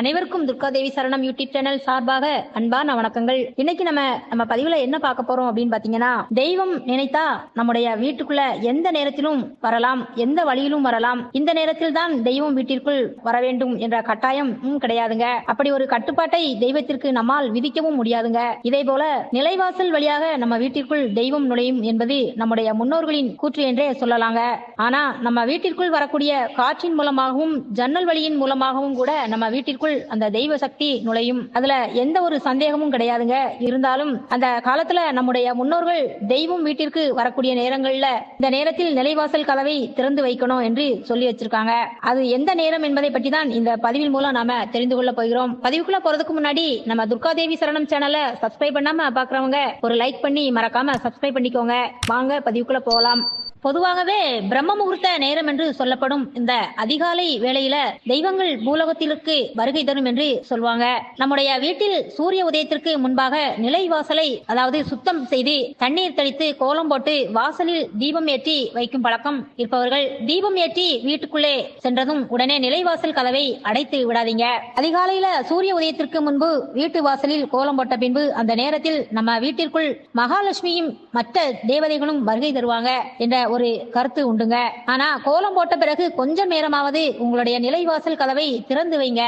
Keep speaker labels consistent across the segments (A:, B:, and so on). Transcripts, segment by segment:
A: அனைவருக்கும் துர்காதேவி சரணம் YouTube channel சார்பாக அன்பான வணக்கங்கள். இன்னைக்கு நம்ம நம்ம பதிவுல என்ன பார்க்க போறோம் அப்படின்னு பாத்தீங்கன்னா தெய்வம் நினைத்தா நம்முடைய வீட்டுக்குள்ள எந்த நேரத்திலும் வரலாம் எந்த வழியிலும் வரலாம். இந்த நேரத்தில் தான் தெய்வம் வீட்டிற்குள் வர வேண்டும் என்ற கட்டாயம் கிடையாதுங்க. அப்படி ஒரு கட்டுப்பாட்டை தெய்வத்திற்கு நம்மால் விதிக்கவும் முடியாதுங்க. இதே போல நிலைவாசல் வழியாக நம்ம வீட்டிற்குள் தெய்வம் நுழையும் என்பது நம்முடைய முன்னோர்களின் கூற்று என்றே சொல்லலாங்க. ஆனா நம்ம வீட்டிற்குள் வரக்கூடிய காற்றின் மூலமாகவும் ஜன்னல் வழியின் மூலமாகவும் கூட நம்ம வீட்டிற்குள் அந்த தெய்வ சக்தி நுழையும். அதுல எந்த ஒரு சந்தேகமும் கிடையாதுங்க. இருந்தாலும் அந்த காலத்துல நம்முடைய முன்னோர்கள் தெய்வம் வீட்டிற்கு வரக்கூடிய நேரங்கள்ல இந்த நேரத்தில் நிலைவாசல் கதவை திறந்து வைக்கணும் என்று சொல்லி வச்சிருக்காங்க. அது எந்த நேரம் என்பதை பற்றி தான் இந்த பதிவின் மூலம் நாம தெரிந்து கொள்ள போகிறோம். பதிவுக்குள்ள போறதுக்கு முன்னாடி நம்ம துர்கா தேவி சரணம் சேனலை சப்ஸ்கிரைப் பண்ணாம பாக்குறவங்க ஒரு லைக் பண்ணி மறக்காம சப்ஸ்கிரைப் பண்ணிக்கோங்க. வாங்க பதிவுக்குள்ள போகலாம். பொதுவாகவே பிரம்ம முகூர்த்த நேரம் என்று சொல்லப்படும் இந்த அதிகாலை வேளையில தெய்வங்கள் பூலோகத்திற்கு வருகை தரும் என்று சொல்வாங்க. நம்முடைய வீட்டில் சூரிய உதயத்திற்கு முன்பாக நிலை வாசலை அதாவது சுத்தம் செய்து தண்ணீர் தெளித்து கோலம் போட்டு வாசலில் தீபம் ஏற்றி வைக்கும் பழக்கம் இருப்பவர்கள் தீபம் ஏற்றி வீட்டுக்குள்ளே சென்றதும் உடனே நிலைவாசல் கதவை அடைத்து விடாதீங்க. அதிகாலையில சூரிய உதயத்திற்கு முன்பு வீட்டு வாசலில் கோலம் போட்ட பின்பு அந்த நேரத்தில் நம்ம வீட்டிற்குள் மகாலட்சுமியும் மற்ற தேவதைகளும் வருகை தருவாங்க என்ற ஒரு கருத்து உண்டுங்க. ஆனா கோலம் போட்ட பிறகு கொஞ்சம் நேரமாவது உங்களுடைய நிலைவாசல் கதவை திறந்து வைங்க.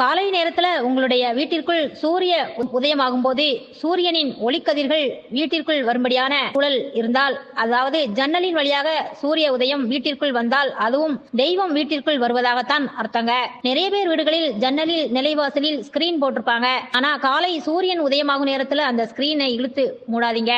A: காலை நேரத்துல உங்களுடைய வீட்டிற்குள் சூரிய உதயமாகும் போது சூரியனின் ஒளிக்கதிர்கள் வீட்டிற்குள் வரும்படியான சூழல் இருந்தால் அதாவது ஜன்னலின் வழியாக சூரிய உதயம் வீட்டிற்குள் வந்தால் அதுவும் தெய்வம் வீட்டிற்குள் வருவதாகத்தான் அர்த்தங்க. நிறைய பேர் வீடுகளில் ஜன்னலில் நிலைவாசலில் ஸ்கிரீன் போட்டிருப்பாங்க. ஆனா காலை சூரியன் உதயமாகும் நேரத்துல அந்த ஸ்கிரீனை இழுத்து மூடாதீங்க.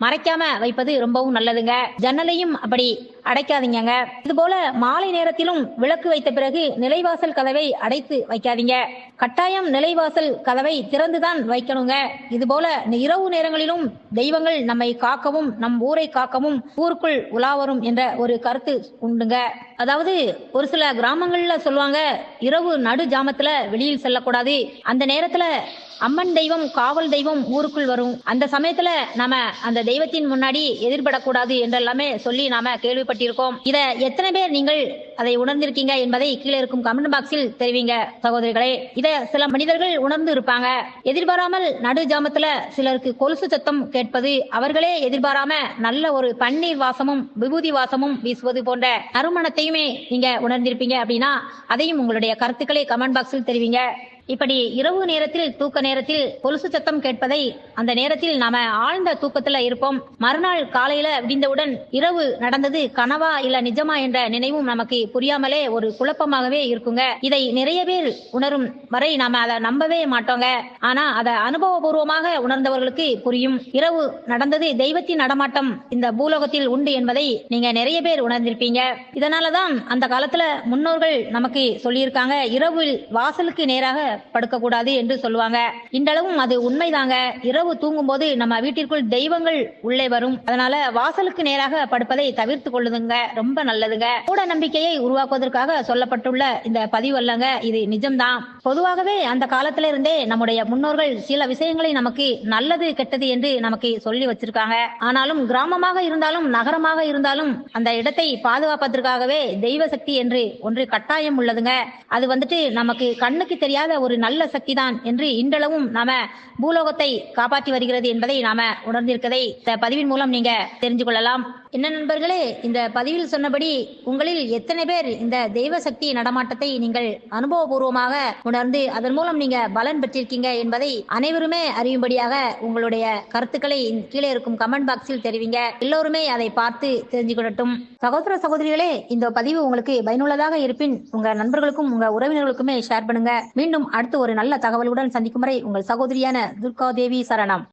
A: மறைக்காம வைப்பது ரொம்பவும் நல்லதுங்க. ஜன்னலையும் அப்படி அடைக்காதீங்கங்க. இதுபோல மாலை நேரத்திலும் விளக்கு வைத்த பிறகு நிலைவாசல் கதவை அடைத்து வைக்காதீங்க. கட்டாயம் நிலைவாசல் கதவை திறந்துதான் வைக்கணுங்க. இதுபோல இரவு நேரங்களிலும் தெய்வங்கள் நம்மை காக்கவும் நம் ஊரை காக்கவும் ஊருக்குள் உலா வரும் என்ற ஒரு கருத்து உண்டுங்க. அதாவது ஒரு சில கிராமங்கள்ல சொல்லுவாங்க இரவு நடு ஜாமத்துல வெளியில் செல்லக்கூடாது. அந்த நேரத்துல அம்மன் தெய்வம் காவல் தெய்வம் ஊருக்குள் வரும். அந்த சமயத்துல நாம அந்த தெய்வத்தின் முன்னாடி எதிர்படக்கூடாது என்றெல்லாமே சொல்லி நாம ஈடுபட்டிருக்கோம் இத எத்தனை பேர் நீங்கள் அதை உணர்ந்திருக்கீங்க என்பதை கீழே இருக்கும் கமெண்ட் பாக்ஸில் தெரிவிங்க சகோதரிகளே. இத சில மனிதர்கள் உணர்ந்து இருப்பாங்க. எதிர்பாராமல் நடு ஜாமத்துல சிலருக்கு கொலுசு சத்தம் கேட்பது அவர்களே எதிர்பாராம நல்ல ஒரு பன்னீர் வாசமும் விபூதி வாசமும் வீசுவது போன்ற நறுமணத்தையுமே நீங்க உணர்ந்திருப்பீங்க அப்படின்னா அதையும் உங்களுடைய கருத்துக்களை கமெண்ட் பாக்ஸில் தெரிவிங்க. இப்படி இரவு நேரத்தில் தூக்க நேரத்தில் கொலுசு சத்தம் கேட்பதை அந்த நேரத்தில் நாம ஆழ்ந்த தூக்கத்துல இருப்போம். மறுநாள் காலையில விடிந்தவுடன் இரவு நடந்தது கனவா இல்ல நிஜமா என்ற நினைவும் நமக்கு புரியாமலே ஒரு குழப்பமாகவே இருக்குங்க. இதை நிறைய பேர் உணரும் வரை நாம அதை நம்பவே மாட்டோங்க. ஆனா அதை அனுபவபூர்வமாக உணர்ந்தவர்களுக்கு புரியும். இரவு நடந்தது தெய்வத்தின் நடமாட்டம் இந்த பூலோகத்தில் உண்டு என்பதை நீங்க நிறைய பேர் உணர்ந்திருப்பீங்க. இதனாலதான் அந்த காலத்துல முன்னோர்கள் நமக்கு சொல்லியிருக்காங்க இரவில் வாசலுக்கு நேராக படுக்க கூடாது என்று சொல்லுவாங்க. இன்றளவும் அது உண்மைதாங்க. இரவு தூங்கும் போது நம்ம வீட்டிற்குள் தெய்வங்கள் உள்ளே வரும். அதனால வாசலுக்கு நேராக படுப்பதை தவிர்த்து கொள்ளுதுங்க. ரொம்ப நல்லதுங்க. மூட நம்பிக்கையை உருவாக்குவதற்காக சொல்லப்பட்டுள்ள இந்த பதிவு அல்லங்க. இது நிஜம்தான். பொதுவாகவே அந்த காலத்துல இருந்தே நம்முடைய முன்னோர்கள் சில விஷயங்களை நமக்கு நல்லது கெட்டது என்று நமக்கு சொல்லி வச்சிருக்காங்க. ஆனாலும் கிராமமாக இருந்தாலும் நகரமாக இருந்தாலும் அந்த இடத்தை பாதுகாப்பதற்காகவே தெய்வ சக்தி என்று ஒன்று கட்டாயம் உள்ளதுங்க. அது வந்துட்டு நமக்கு கண்ணுக்கு தெரியாத ஒரு நல்ல சக்தி தான் என்று இன்றளவும் நாம பூலோகத்தை காப்பாற்றி வருகிறது என்பதை நாம உணர்ந்திருக்கதை இந்த பதிவின் மூலம் நீங்க தெரிஞ்சு கொள்ளலாம். என்ன நண்பர்களே இந்த பதிவில் சொன்னபடி உங்களில் எத்தனை பேர் இந்த தெய்வ சக்தி நடமாட்டத்தை நீங்கள் அனுபவபூர்வமாக உணர்ந்து அதன் மூலம் நீங்க பலன் பெற்றிருக்கீங்க என்பதை அனைவருமே அறியும்படியாக உங்களுடைய கருத்துக்களை கீழே இருக்கும் கமெண்ட் பாக்ஸில் தெரிவிங்க. எல்லோருமே அதை பார்த்து தெரிஞ்சு கொள்ளட்டும். சகோதர சகோதரிகளே இந்த பதிவு உங்களுக்கு பயனுள்ளதாக இருப்பின் உங்க நண்பர்களுக்கும் உங்க உறவினர்களுக்குமே ஷேர் பண்ணுங்க. மீண்டும் அடுத்து ஒரு நல்ல தகவலுடன் சந்திக்கும் வரை உங்கள் சகோதரியான துர்கா தேவி சரணம்.